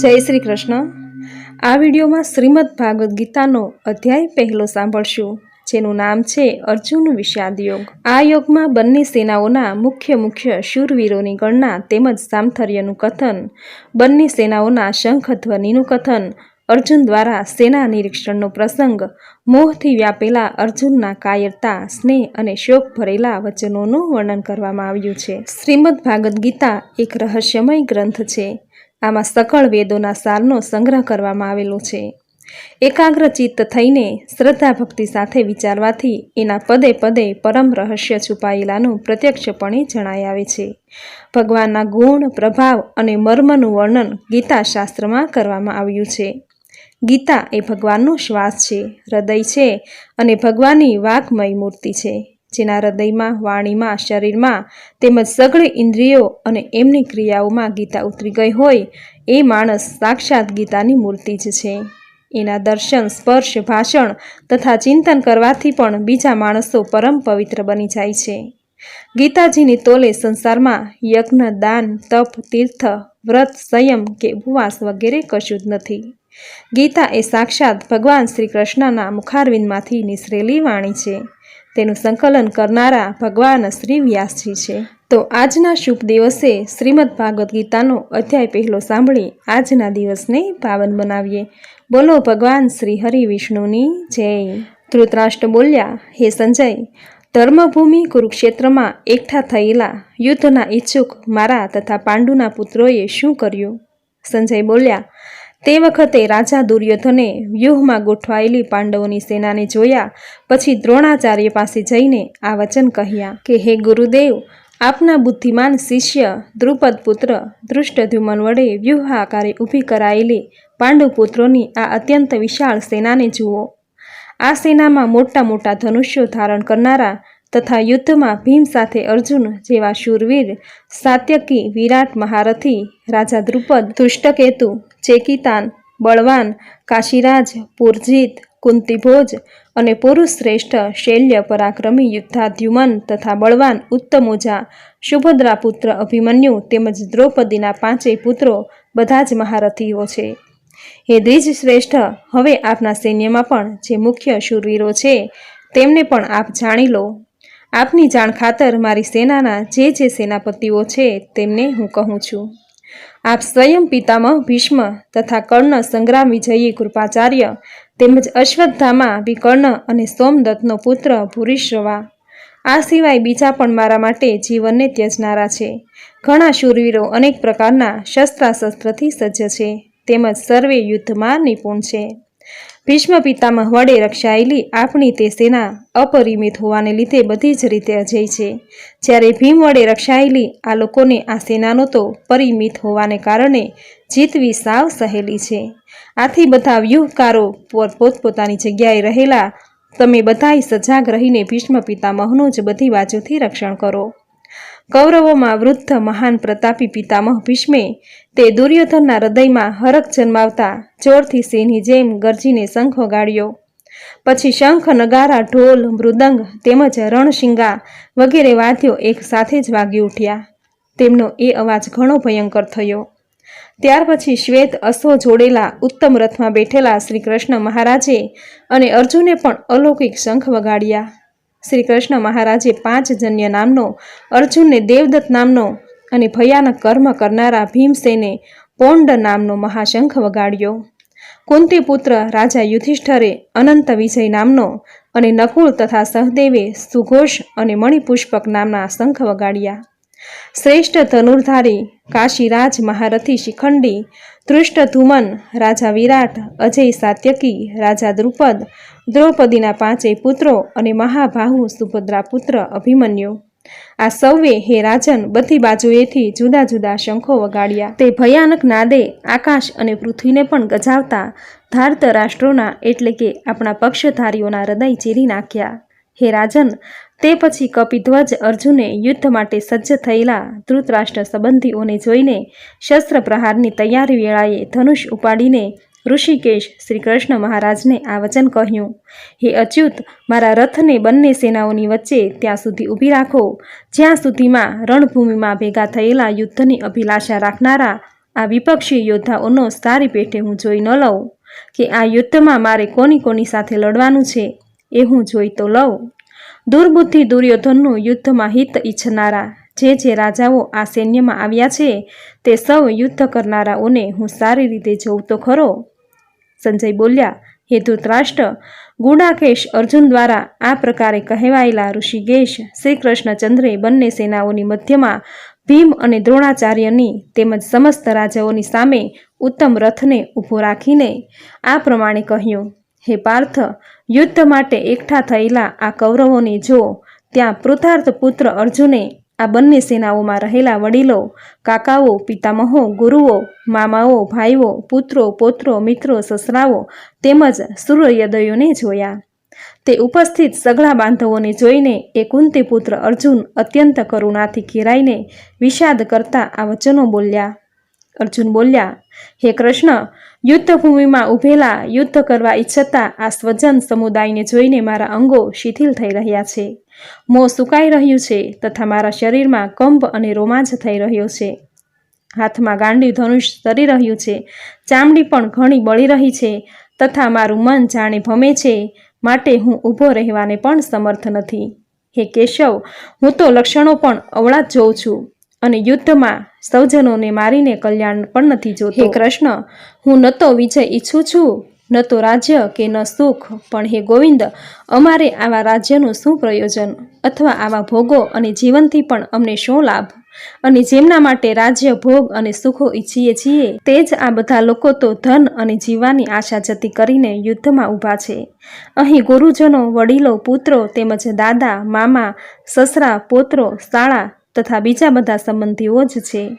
જય શ્રી કૃષ્ણ. આ વિડીયોમાં શ્રીમદ ભાગવદ્ ગીતાનો અધ્યાય પહેલો સાંભળશું, જેનું નામ છે અર્જુન વિષાદ યોગ આ યોગમાં બંને સેનાઓના મુખ્ય મુખ્ય શૂરવીરોની ગણના તેમજ સામથર્યનું કથન, બંને સેનાઓના શંખધ્વનિનું કથન, અર્જુન દ્વારા સેના નિરીક્ષણનો પ્રસંગ, મોહથી વ્યાપેલા અર્જુનના કાયરતા, સ્નેહ અને શોક ભરેલા વચનોનું વર્ણન કરવામાં આવ્યું છે. શ્રીમદ ભાગવદ્ ગીતા એક રહસ્યમય ગ્રંથ છે. આમાં સકળ વેદોના સારનો સંગ્રહ કરવામાં આવેલો છે. એકાગ્ર ચિત્ત થઈને શ્રદ્ધા ભક્તિ સાથે વિચારવાથી એના પદે પદે પરમ રહસ્ય છુપાયેલાનું પ્રત્યક્ષપણે જણાઈ આવે છે. ભગવાનના ગુણ, પ્રભાવ અને મર્મનું વર્ણન ગીતા શાસ્ત્રમાં કરવામાં આવ્યું છે. ગીતા એ ભગવાનનો શ્વાસ છે, હૃદય છે અને ભગવાનની વાઘમય મૂર્તિ છે. જેના હૃદયમાં, વાણીમાં, શરીરમાં તેમજ સઘળી ઇન્દ્રિયો અને એમની ક્રિયાઓમાં ગીતા ઉતરી ગઈ હોય, એ માણસ સાક્ષાત ગીતાની મૂર્તિ જ છે. એના દર્શન, સ્પર્શ, ભાષણ તથા ચિંતન કરવાથી પણ બીજા માણસો પરમ પવિત્ર બની જાય છે. ગીતાજીની તોલે સંસારમાં યજ્ઞ, દાન, તપ, તીર્થ, વ્રત, સંયમ કે ઉપવાસ વગેરે કશું જ નથી. ગીતા એ સાક્ષાત ભગવાન શ્રી કૃષ્ણના મુખારવિંદમાંથી નિસરેલી વાણી છે. તેનું સંકલન કરનારા ભગવાન શ્રી વ્યાસજી છે. તો આજના શુભ દિવસે શ્રીમદ ભાગવદ્ ગીતાનો અધ્યાય પહેલો સાંભળી આજના દિવસને પાવન બનાવીએ. બોલો ભગવાન શ્રી હરિ વિષ્ણુની જય. ધૃતરાષ્ટ્ર બોલ્યા, હે સંજય, ધર્મભૂમિ કુરુક્ષેત્રમાં એકઠા થયેલા યુદ્ધના ઈચ્છુક મારા તથા પાંડુના પુત્રોએ શું કર્યું? સંજય બોલ્યા તે વખતે રાજા દુર્યોધને વ્યૂહમાં ગોઠવાયેલી પાંડવોની સેનાને જોયા, પછી દ્રોણાચાર્ય પાસે જઈને આ વચન કહ્યા કે, હે ગુરુદેવ, આપના બુદ્ધિમાન શિષ્ય દ્રુપદ પુત્ર ધૃષ્ટધ્યુમન વડે વ્યૂહ આકારે ઊભી કરાયેલી પાંડુપુત્રોની આ અત્યંત વિશાળ સેનાને જુઓ. આ સેનામાં મોટા મોટા ધનુષ્યો ધારણ કરનારા તથા યુદ્ધમાં ભીમ સાથે અર્જુન જેવા શૂરવીર, સાત્યકી વિરાટ મહારથી રાજા દ્રુપદ ધૃષ્ટકેતુ ચેકિતાન, બળવાન, કાશીરાજ, પુરજીત, કુંતીભોજ અને પુરુષ શ્રેષ્ઠ શૈલ્ય પરાક્રમી યુદ્ધાધ્યુમન તથા બળવાન ઉત્તમોજા સુભદ્રા પુત્ર અભિમન્યુ તેમજ દ્રૌપદીના પાંચેય પુત્રો બધા જ મહારથીઓ છે. હે દ્વિજ શ્રેષ્ઠ, હવે આપના સૈન્યમાં પણ જે મુખ્ય શૂરવીરો છે, તેમને પણ આપ જાણી લો. આપની જાણ ખાતર મારી સેનાના જે જે સેનાપતિઓ છે, તેમને હું કહું છું. આપ સ્વયં પિતામહ ભીષ્મ તથા કર્ણ સંગ્રામ વિજયી કૃપાચાર્ય તેમજ અશ્વત્થામા, વિકર્ણ અને સોમદત્તનો પુત્ર ભૂરીશ્રવા આ સિવાય બીજા પણ મારા માટે જીવનને ત્યજનારા છે. ઘણા શૂરવીરો અનેક પ્રકારના શસ્ત્રાશસ્ત્રથી સજ્જ છે. તેમજ સર્વે યુદ્ધમાં નિપુણ છે. ભીષ્મ પિતામહ વડે રક્ષાયેલી આપણી તે સેના અપરિમિત હોવાને લીધે બધી જ રીતે અજય છે. જ્યારે ભીમ વડે રક્ષાયેલી આ લોકોને આ સેનાનો તો પરિમિત હોવાને કારણે જીતવી સાવ સહેલી છે. આથી બધા વ્યૂહકારો પોતપોતાની જગ્યાએ રહેલા તમે બધાય સજાગ રહીને ભીષ્મ પિતામહનું જ બધી બાજુથી રક્ષણ કરો. કૌરવોમાં વૃદ્ધ મહાન પ્રતાપી પિતામહ ભીષ્મે તે દુર્યોધનના હૃદયમાં હરક જન્માવતા ચોરથી સિંહની જેમ ગરજીને શંખ વગાડ્યો પછી શંખ, નગારા, ઢોલ, મૃદંગ તેમજ રણશિંગા વગેરે વાદ્યો એક સાથે જ વાગી ઉઠ્યા. તેમનો એ અવાજ ઘણો ભયંકર થયો. ત્યાર પછી શ્વેત અશ્વ જોડેલા ઉત્તમ રથમાં બેઠેલા શ્રી કૃષ્ણ મહારાજે અને અર્જુને પણ અલૌકિક શંખ વગાડ્યા. શ્રી કૃષ્ણ મહારાજે પાંચ જન્ય નામનો, અર્જુનને દેવદત્ત નામનો અને ભયાનક કર્મ કરનારા ભીમસેને પોંડ નામનો મહાશંખ વગાડ્યો. કુંતી પુત્ર રાજા યુધિષ્ઠરે અનંત વિજય નામનો અને નકુળ તથા સહદેવે સુઘોષ અને મણિપુષ્પક નામના શંખ વગાડ્યા. શ્રેષ્ઠ ધનુર્ધારી કાશીરાજ મહારથી શિખંડી ધૃષ્ટધુમન રાજા વિરાટ, અજય સાત્યકી, રાજા દ્રુપદ, દ્રૌપદીના પાંચેય પુત્રો અને મહાબાહુ સુભદ્રા પુત્ર અભિમન્યુ. આ સૌએ હે રાજન બધી બાજુએથી જુદા જુદા શંખો વગાડ્યા. તે ભયાનક નાદે આકાશ અને પૃથ્વીને પણ ગજાવતા ધાર્ત રાષ્ટ્રોના એટલે કે આપણા પક્ષધારીઓના હૃદય ચીરી નાખ્યા. હે રાજન તે પછી કપિધ્વજ અર્જુને યુદ્ધ માટે સજ્જ થયેલા ધૃતરાષ્ટ્ર સંબંધીઓને જોઈને શસ્ત્ર પ્રહારની તૈયારી વેળાએ ધનુષ ઉપાડીને ઋષિકેશ શ્રી કૃષ્ણ મહારાજને આ વચન કહ્યું, હે અચ્યુત, મારા રથને બંને સેનાઓની વચ્ચે ત્યાં સુધી ઊભી રાખો. જ્યાં સુધીમાં રણભૂમિમાં ભેગા થયેલા યુદ્ધની અભિલાષા રાખનારા આ વિપક્ષી યોદ્ધાઓનો સારી પેઠે હું જોઈ ન લઉં. કે આ યુદ્ધમાં મારે કોની કોની સાથે લડવાનું છે, એ હું જોઈ તો લઉં. દુર્બુદ્ધિ દુર્યોધનનું યુદ્ધમાં હિત ઈચ્છનારા જે જે રાજાઓ આ સૈન્યમાં આવ્યા છે, તે સૌ યુદ્ધ કરનારાઓને હું સારી રીતે જોઉં તો ખરો. સંજય બોલ્યા, હે ધૃતરાષ્ટ્ર ગુડાકેશ અર્જુન દ્વારા આ પ્રકારે કહેવાયેલા ઋષિકેશ શ્રી કૃષ્ણચંદ્રે બંને સેનાઓની મધ્યમાં ભીમ અને દ્રોણાચાર્યની તેમજ સમસ્ત રાજાઓની સામે ઉત્તમ રથને ઊભો રાખીને આ પ્રમાણે કહ્યું. હે પાર્થ, યુદ્ધ માટે એકઠા થયેલા આ કૌરવોને જો ત્યાં પૃથાર્થ પુત્ર અર્જુને આ બંને સેનાઓમાં રહેલા વડીલો, કાકાઓ, પિતામહો, ગુરુઓ, મામાઓ, ભાઈઓ, પુત્રો, પોત્રો, મિત્રો, સસરાઓ તેમજ સૂર્યદયોને જોયા. તે ઉપસ્થિત સગળા બાંધવોને જોઈને એ કુંતી પુત્ર અર્જુન અત્યંત કરુણાથી ઘેરાઈને વિષાદ કરતા આ વચનો બોલ્યા અર્જુન બોલ્યા, હે કૃષ્ણ, યુદ્ધભૂમિમાં ઊભેલા યુદ્ધ કરવા ઈચ્છતા આ સ્વજન સમુદાયને જોઈને મારા અંગો શિથિલ થઈ રહ્યા છે. મોં સુકાઈ રહ્યું છે તથા મારા શરીરમાં કંપ અને રોમાંચ થઈ રહ્યો છે. હાથમાં ગાંડી ધનુષ તરી રહ્યું છે. ચામડી પણ ઘણી બળી રહી છે તથા મારું મન જાણે ભમે છે. માટે હું ઊભો રહેવાને પણ સમર્થ નથી. હે કેશવ, હું તો લક્ષણો પણ અવળા જ જોઉં છું. અને યુદ્ધમાં સૌજનોને મારીને કલ્યાણ પણ નથી જોતો. હે કૃષ્ણ, હું ન તો વિજય ઈચ્છું છું, ન તો રાજ્ય કે ન સુખ, પણ હે ગોવિંદ, અમારે આવા રાજ્યનું શું પ્રયોજન? અથવા આવા ભોગો અને જીવનથી પણ અમને શું લાભ? અને જેમના માટે રાજ્ય, ભોગ અને સુખો ઈચ્છીએ છીએ, તે જ આ બધા લોકો તો ધન અને જીવવાની આશા જતી કરીને યુદ્ધમાં ઊભા છે. અહીં ગુરુજનો, વડીલો, પુત્રો તેમજ દાદા, મામા, સસરા, પોત્રો, શાળા તથા બીજા બધા સંબંધીઓ જ છે.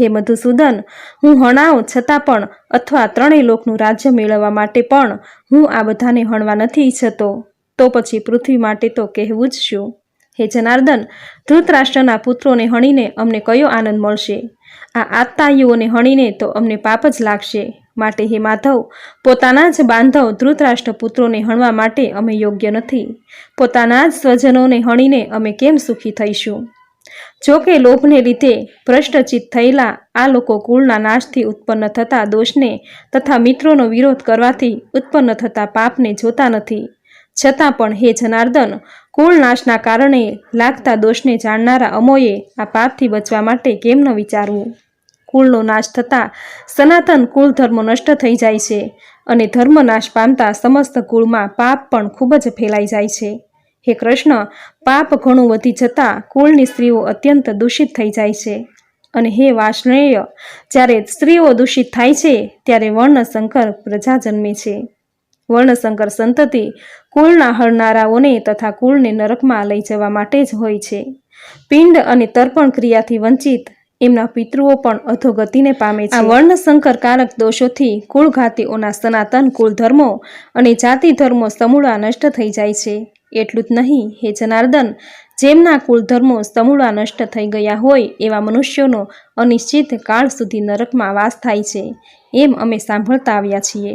હે મધુસૂદન, હું હણાવ છતાં પણ અથવા ત્રણેય લોકનું રાજ્ય મેળવવા માટે પણ હું આ બધાને હણવા નથી ઈચ્છતો. તો પછી પૃથ્વી માટે તો કહેવું જ શું? હે જનાર્દન, ધૃતરાષ્ટ્રના પુત્રોને હણીને અમને કયો આનંદ મળશે? આ આત્તાયુઓને હણીને તો અમને પાપ જ લાગશે. માટે હે માધવ, પોતાના જ બાંધવ ધૃતરાષ્ટ્ર પુત્રોને હણવા માટે અમે યોગ્ય નથી. પોતાના જ સ્વજનોને હણીને અમે કેમ સુખી થઈશું? જો કે લોભને લીધે ભ્રષ્ટચિત થયેલા આ લોકો કુળના નાશથી ઉત્પન્ન થતા દોષને તથા મિત્રોનો વિરોધ કરવાથી ઉત્પન્ન થતા પાપને જોતા નથી. છતાં પણ હે જનાર્દન, કુળ નાશના કારણે લાગતા દોષને જાણનારા અમોએ આ પાપથી બચવા માટે કેમ ન વિચારવું? કુળનો નાશ થતાં સનાતન કુળ ધર્મ નષ્ટ થઈ જાય છે અને ધર્મ નાશ પામતા સમસ્ત કુળમાં પાપ પણ ખૂબ જ ફેલાઈ જાય છે. હે કૃષ્ણ, પાપ ઘણું વધી જતાં કુળની સ્ત્રીઓ અત્યંત દૂષિત થઈ જાય છે. અને હે વાસણેય જ્યારે સ્ત્રીઓ દૂષિત થાય છે, ત્યારે વર્ણશંકર પ્રજા જન્મે છે. વર્ણશંકર સંતતિ કુળના હળનારાઓને તથા કુળને નરકમાં લઈ જવા માટે જ હોય છે. પિંડ અને તર્પણ ક્રિયાથી વંચિત એમના પિતૃઓ પણ અધોગતિને પામે છે. વર્ણશંકર કારક દોષોથી કુળઘાતીઓના સનાતન કુળ ધર્મો અને જાતિ ધર્મો સમૂળા નષ્ટ થઈ જાય છે. એટલું જ નહીં, હે જનાર્દન, જેમના કુળધર્મો સમૂળા નષ્ટ થઈ ગયા હોય એવા મનુષ્યોનો અનિશ્ચિત કાળ સુધી નરકમાં વાસ થાય છે, એમ અમે સાંભળતા આવ્યા છીએ.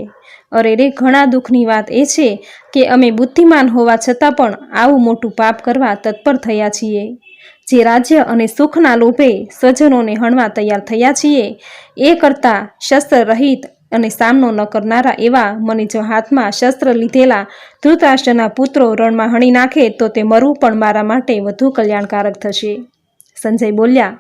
અરે રે, ઘણા દુઃખની વાત એ છે કે અમે બુદ્ધિમાન હોવા છતાં પણ આવું મોટું પાપ કરવા તત્પર થયા છીએ. જે રાજ્ય અને સુખના લોભે સ્વજનોને હણવા તૈયાર થયા છીએ, એ કરતાં શસ્ત્ર રહિત અને સામનો ન કરનારા એવા મને જો હાથમાં શસ્ત્ર લીધેલા ધૃતરાષ્ટ્રના પુત્રો રણમાં હણી નાખે તો તે મરવું પણ મારા માટે વધુ કલ્યાણકારક થશે. સંજય બોલ્યા,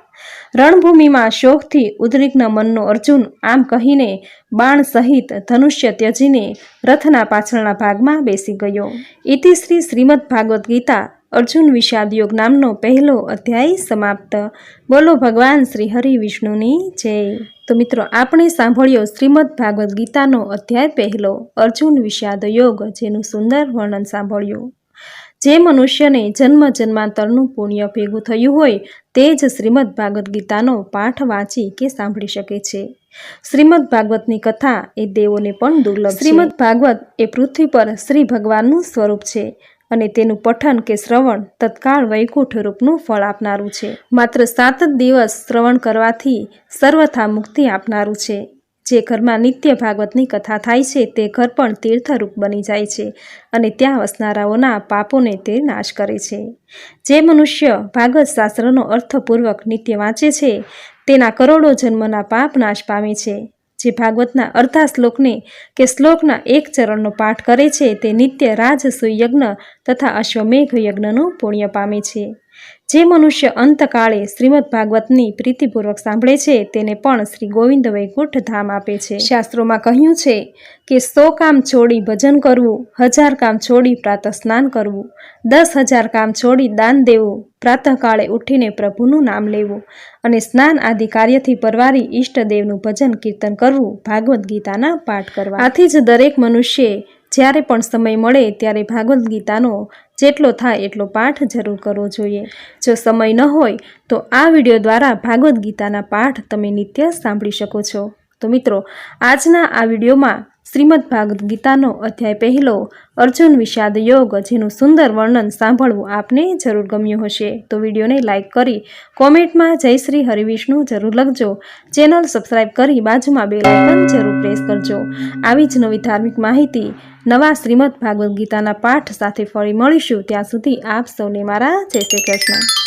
રણભૂમિમાં શોકથી ઉદ્રિગ્ન મનનો અર્જુન આમ કહીને બાણ સહિત ધનુષ્ય ત્યજીને રથના પાછળના ભાગમાં બેસી ગયો. ઇતિશ્રી શ્રીમદ ભાગવદ્ ગીતા અર્જુન વિષાદ યોગ નામનો પહેલો અધ્યાય સમાપ્ત. બોલો ભગવાન શ્રી હરિ વિષ્ણુની જય. તો મિત્રો, આપણે સાંભળ્યો શ્રીમદ ભાગવદ્ ગીતાનો અધ્યાય પહેલો, અર્જુન વિષાદ યોગ જેનું સુંદર વર્ણન સાંભળ્યું. જે મનુષ્યને જન્મ જન્માંતરનું પુણ્ય ભેગું થયું હોય, તે જ શ્રીમદ ભાગવદ્ ગીતાનો પાઠ વાંચી કે સાંભળી શકે છે. શ્રીમદ ભાગવતની કથા એ દેવોને પણ દુર્લભ શ્રીમદ ભાગવત એ પૃથ્વી પર શ્રી ભગવાનનું સ્વરૂપ છે. અને તેનું પઠન કે શ્રવણ તત્કાળ વૈકુંઠ રૂપનું ફળ આપનારું છે. માત્ર સાત જ દિવસ શ્રવણ કરવાથી સર્વથા મુક્તિ આપનારું છે. જે ઘરમાં નિત્ય ભાગવતની કથા થાય છે તે ઘર પણ તીર્થરૂપ બની જાય છે અને ત્યાં વસનારાઓના પાપોને તે નાશ કરે છે. જે મનુષ્ય ભાગવત શાસ્ત્રનો અર્થપૂર્વક નિત્ય વાંચે છે તેના કરોડો જન્મના પાપ નાશ પામે છે. જે ભાગવતના અર્ધા શ્લોકને કે શ્લોકના એક ચરણનો પાઠ કરે છે, તે નિત્ય રાજસૂય યજ્ઞ તથા અશ્વમેઘ યજ્ઞનું પુણ્ય પામે છે. જે મનુષ્ય અંતકાળે શ્રીમદ ભાગવતની પ્રીતિપૂર્વક સાંભળે છે, તેને પણ શ્રી ગોવિંદ વૈકુંઠ ધામ આપે છે. શાસ્ત્રોમાં કહ્યું છે કે સો કામ છોડી ભજન કરવું, હજાર કામ છોડી પ્રાતઃ સ્નાન કરવું, દસ હજાર કામ છોડી દાન દેવું, પ્રાતઃકાળે ઉઠીને પ્રભુનું નામ લેવું અને સ્નાન આદિ કાર્યથી પરવારી ઈષ્ટદેવનું ભજન કીર્તન કરવું ભાગવદ્ ગીતાના પાઠ કરવા. આથી જ દરેક મનુષ્યે જ્યારે પણ સમય મળે ત્યારે ભાગવદ્ ગીતાનો જેટલો થાય એટલો પાઠ જરૂર કરવો જોઈએ. જો સમય ન હોય, તો આ વીડિયો દ્વારા ભાગવદ્ ગીતાના પાઠ તમે નિત્ય સાંભળી શકો છો. તો મિત્રો, આજના આ વિડીયોમાં શ્રીમદ ભાગવદ્ ગીતાનો અધ્યાય પહેલો, અર્જુન વિષાદ યોગ, જેનું સુંદર વર્ણન સાંભળવું આપને જરૂર ગમ્યું હશે. તો વિડીયોને લાઇક કરી, કોમેન્ટમાં જય શ્રી હરિવિષ્ણુ જરૂર લખજો. ચેનલ સબસ્ક્રાઇબ કરી બાજુમાં બે લાઇકન જરૂર પ્રેસ કરજો. આવી જ નવી ધાર્મિક માહિતી નવા શ્રીમદ ભાગવદ્ ગીતાના પાઠ સાથે ફરી મળીશું. ત્યાં સુધી આપ સૌને મારા જય શ્રી કૃષ્ણ.